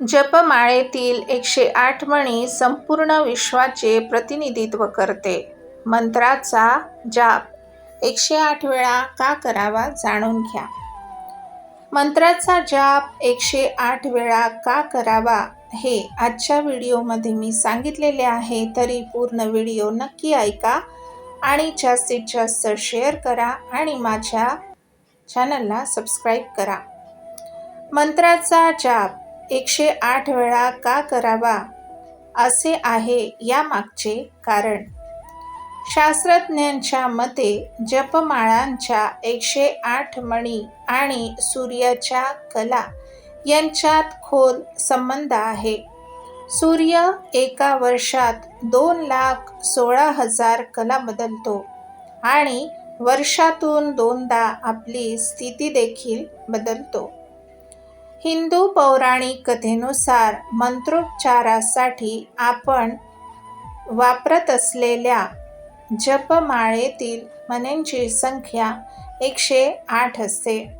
जपमाळेतील एकशे आठ मणी संपूर्ण विश्वाचे प्रतिनिधित्व करते. मंत्राचा जाप एकशे आठ वेळा का करावा जाणून घ्या. मंत्राचा जाप एकशे आठ वेळा का करावा हे आजच्या व्हिडिओमध्ये मी सांगितलेले आहे तरी पूर्ण व्हिडिओ नक्की ऐका आणि जास्तीत जास्त शेअर करा आणि माझ्या चॅनलला सबस्क्राईब करा. मंत्राचा जाप एकशे आठ वेळा का करावा असे आहे यामागचे कारण. शास्त्रज्ञांच्या मते जपमाळांच्या एकशे आठ मणी आणि सूर्याच्या कला यांच्यात खोल संबंध आहे. सूर्य एका वर्षात दोन लाख सोळा हजार कला बदलतो आणि वर्षातून दोनदा आपली स्थिती देखील बदलतो. हिंदू पौराणिक कथेनुसार मंत्रोच्चारासाठी आपण वापरत असलेल्या जपमाळेतील मनेंची संख्या एकशे आठ असते.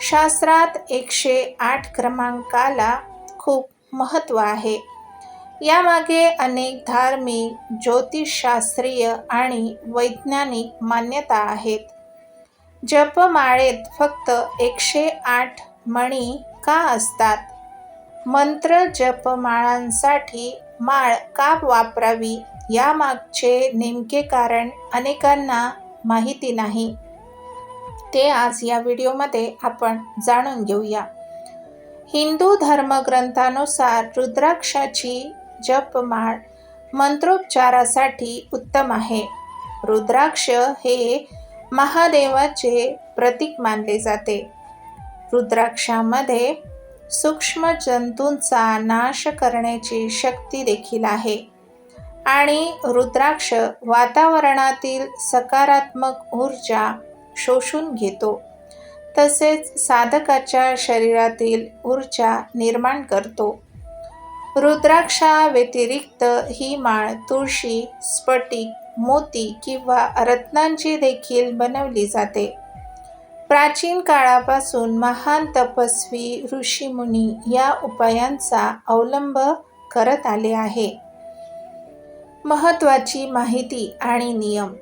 शास्त्रात एकशे आठ क्रमांकाला खूप महत्त्व आहे. यामागे अनेक धार्मिक, ज्योतिषशास्त्रीय आणि वैज्ञानिक मान्यता आहेत. जपमाळेत फक्त एकशे आठ मणी का असतात? मंत्र जपमाळांसाठी माळ का वापरावी यामागचे नेमके कारण अनेकांना माहिती नाही. ते आज या व्हिडिओमध्ये आपण जाणून घेऊया. हिंदू धर्मग्रंथानुसार रुद्राक्षाची जपमाळ मंत्रोपचारासाठी उत्तम आहे. रुद्राक्ष हे महादेवाचे प्रतीक मानले जाते. रुद्राक्षामध्ये सूक्ष्म जंतूंचा नाश करण्याची शक्ती देखील आहे आणि रुद्राक्ष वातावरणातील सकारात्मक ऊर्जा शोषून घेतो तसेच साधकाच्या शरीरातील ऊर्जा निर्माण करतो. रुद्राक्षाव्यतिरिक्त ही माळ तुळशी, स्फटिक, मोती किंवा रत्नांची देखील बनवली जाते. प्राचीन काळापासून महान तपस्वी ऋषीमुनी या उपायांचा अवलंब करत आले आहे. महत्त्वाची माहिती आणि नियम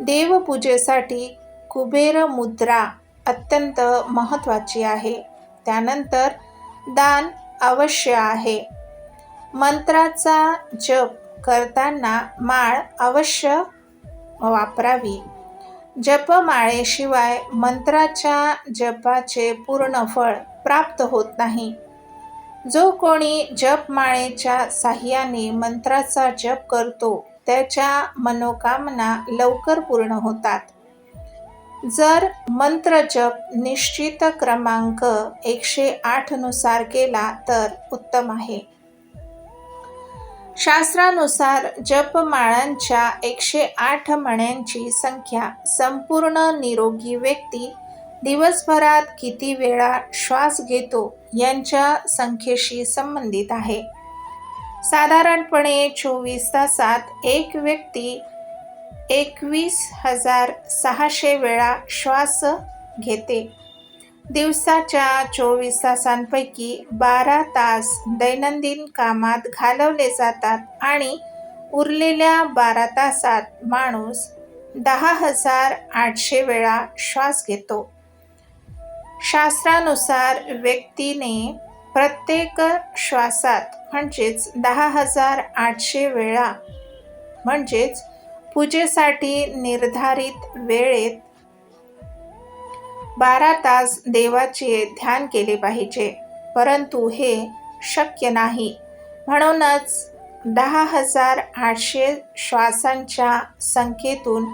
देवपूजेसाठी कुबेर मुद्रा अत्यंत महत्त्वाची आहे. त्यानंतर दान अवश्य आहे. मंत्राचा जप करताना माळ अवश्य वापरावी. जपमाळेशिवाय मंत्राच्या जपाचे पूर्ण फळ प्राप्त होत नाही. जो कोणी जपमाळेच्या साह्याने मंत्राचा जप करतो त्याच्या मनोकामना लवकर पूर्ण होतात. जर मंत्र जप निश्चित क्रमांक एकशे आठनुसार केला तर उत्तम आहे. शास्त्रानुसार जपमाळांच्या एकशे आठ मण्यांची संख्या संपूर्ण निरोगी व्यक्ती दिवसभरात किती वेळा श्वास घेतो यांच्या संख्येशी संबंधित आहे. साधारणपणे चोवीस तासात एक व्यक्ती एकवीस हजार सहाशे वेळा श्वास घेते. दिवसाच्या चोवीस तासांपैकी बारा तास दैनंदिन कामात घालवले जातात आणि उरलेल्या बारा तासात माणूस दहा हजार आठशे वेळा श्वास घेतो. शास्त्रानुसार व्यक्तीने प्रत्येक श्वासात म्हणजेच दहा हजार आठशे वेळा म्हणजेच पूजेसाठी निर्धारित वेळेत बारा तास देवाचे ध्यान केले पाहिजे. परंतु हे शक्य नाही म्हणूनच दहा हजार आठशे श्वासांच्या संख्येतून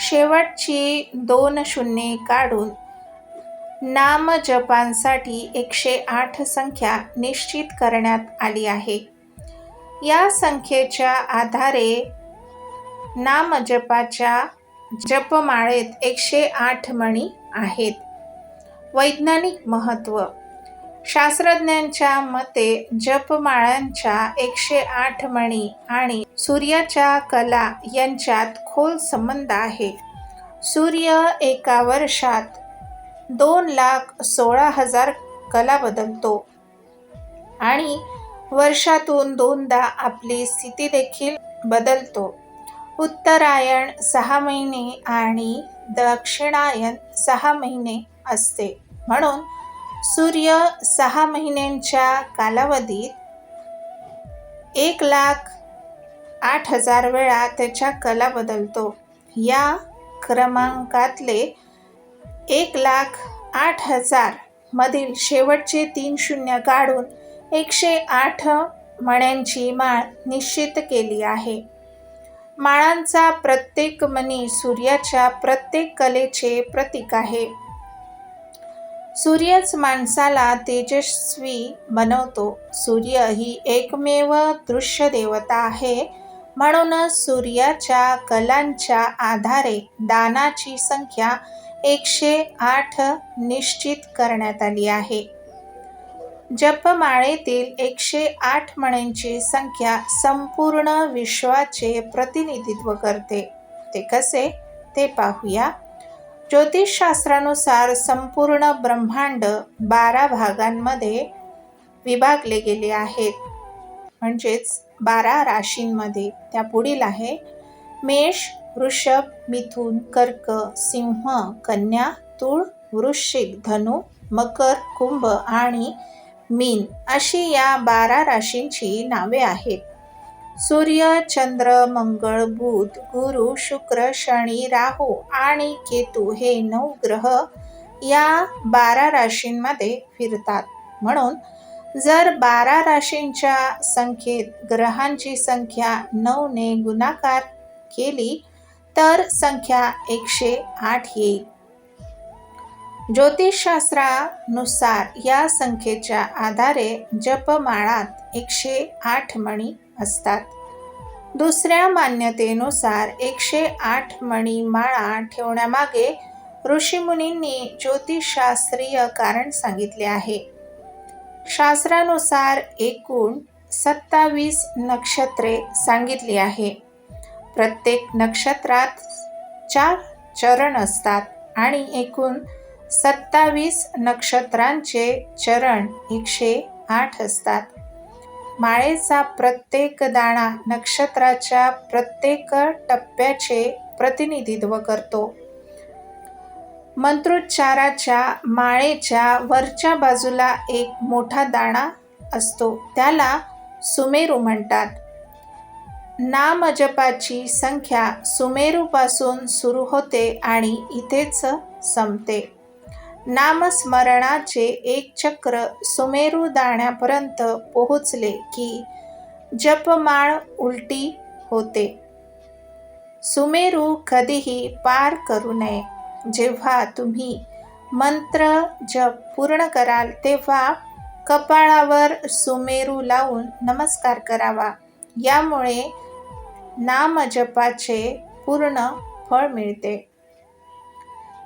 शेवटची दोन शून्य काढून नामजपांसाठी एकशे आठ संख्या निश्चित करण्यात आली आहे. या संख्येच्या आधारे नामजपाच्या जपमाळेत एकशे आठ मणी आहेत. वैज्ञानिक महत्त्व शास्त्रज्ञांच्या मते जपमाळांच्या एकशे आठ मणी आणि सूर्याच्या कला यांच्यात खोल संबंध आहे. सूर्य एका वर्षात दोन लाख सोळा हजार कला बदलतो आणि वर्षातून दोनदा आपली स्थिती देखील बदलतो उत्तरायण सहा महिने आणि दक्षिणायन सहा महिने असते. म्हणून सूर्य सहा महिन्यांच्या कालावधीत एक लाख आठ हजार वेळा त्याच्या कला बदलतो. या क्रमांकातले एक लाख आठ हजार मधील शेवटचे तीन शून्य काढून एकशे आठ मण्यांची माळ निश्चित केली आहे. माळांचा प्रत्येक मणी सूर्याच्या प्रत्येक कलेचे प्रतीक आहे. सूर्यच माणसाला तेजस्वी बनवतो. सूर्य ही एकमेव दृश्य देवता आहे. म्हणूनच सूर्याच्या कलांच्या आधारे दानाची संख्या एकशे आठ निश्चित करण्यात आली आहे. जपमाळेतील एकशे आठ मण्यांची संख्या संपूर्ण विश्वाचे प्रतिनिधित्व करते. ते कसे? ते पाहूया. ज्योतिषशास्त्रानुसार संपूर्ण ब्रह्मांड बारा भागांमध्ये विभागले गेले आहेत. म्हणजेच बारा राशींमध्ये. त्या पुढील आहे. मेष वृषभ मिथुन कर्क सिंह कन्या तुळ वृश्चिक धनु मकर कुंभ आणि मीन अशी या बारा राशींची नावे आहेत. सूर्य चंद्र मंगळ बुध गुरु शुक्र शनी राहू आणि केतू हे नऊ ग्रह या बारा राशींमध्ये फिरतात. म्हणून जर बारा राशींच्या संख्येत ग्रहांची संख्या नऊने गुणाकार केली तर संख्या एकशे आठ येईल. ज्योतिषशास्त्रानुसार या संख्येच्या आधारे जपमाळात एकशे आठ मणी असतात. दुसऱ्या मान्यतेनुसार एकशे आठ मणी माळा ठेवण्यामागे ऋषीमुनींनी ज्योतिषशास्त्रीय कारण सांगितले आहे. शास्त्रानुसार एकूण सत्तावीस नक्षत्रे सांगितली आहे. प्रत्येक नक्षत्रात चार चरण असतात आणि एकूण सत्तावीस नक्षत्रांचे चरण एकशे आठ असतात. माळेचा प्रत्येक दाणा नक्षत्राच्या प्रत्येक टप्प्याचे प्रतिनिधित्व करतो. मंत्रोच्चाराच्या माळेच्या वरच्या बाजूला एक मोठा दाणा असतो. त्याला सुमेरू म्हणतात. नामजपाची संख्या सुमेरूपासून सुरू होते आणि इथेच संपते. नामस्मरणाचे एक चक्र सुमेरू दाण्यापर्यंत पोहोचले की जपमाळ उलटी होते. सुमेरू कधीही पार करू नये. जेव्हा तुम्ही मंत्र जप पूर्ण कराल तेव्हा कपाळावर सुमेरू लावून नमस्कार करावा. यामुळे नामजपाचे पूर्ण फळ मिळते.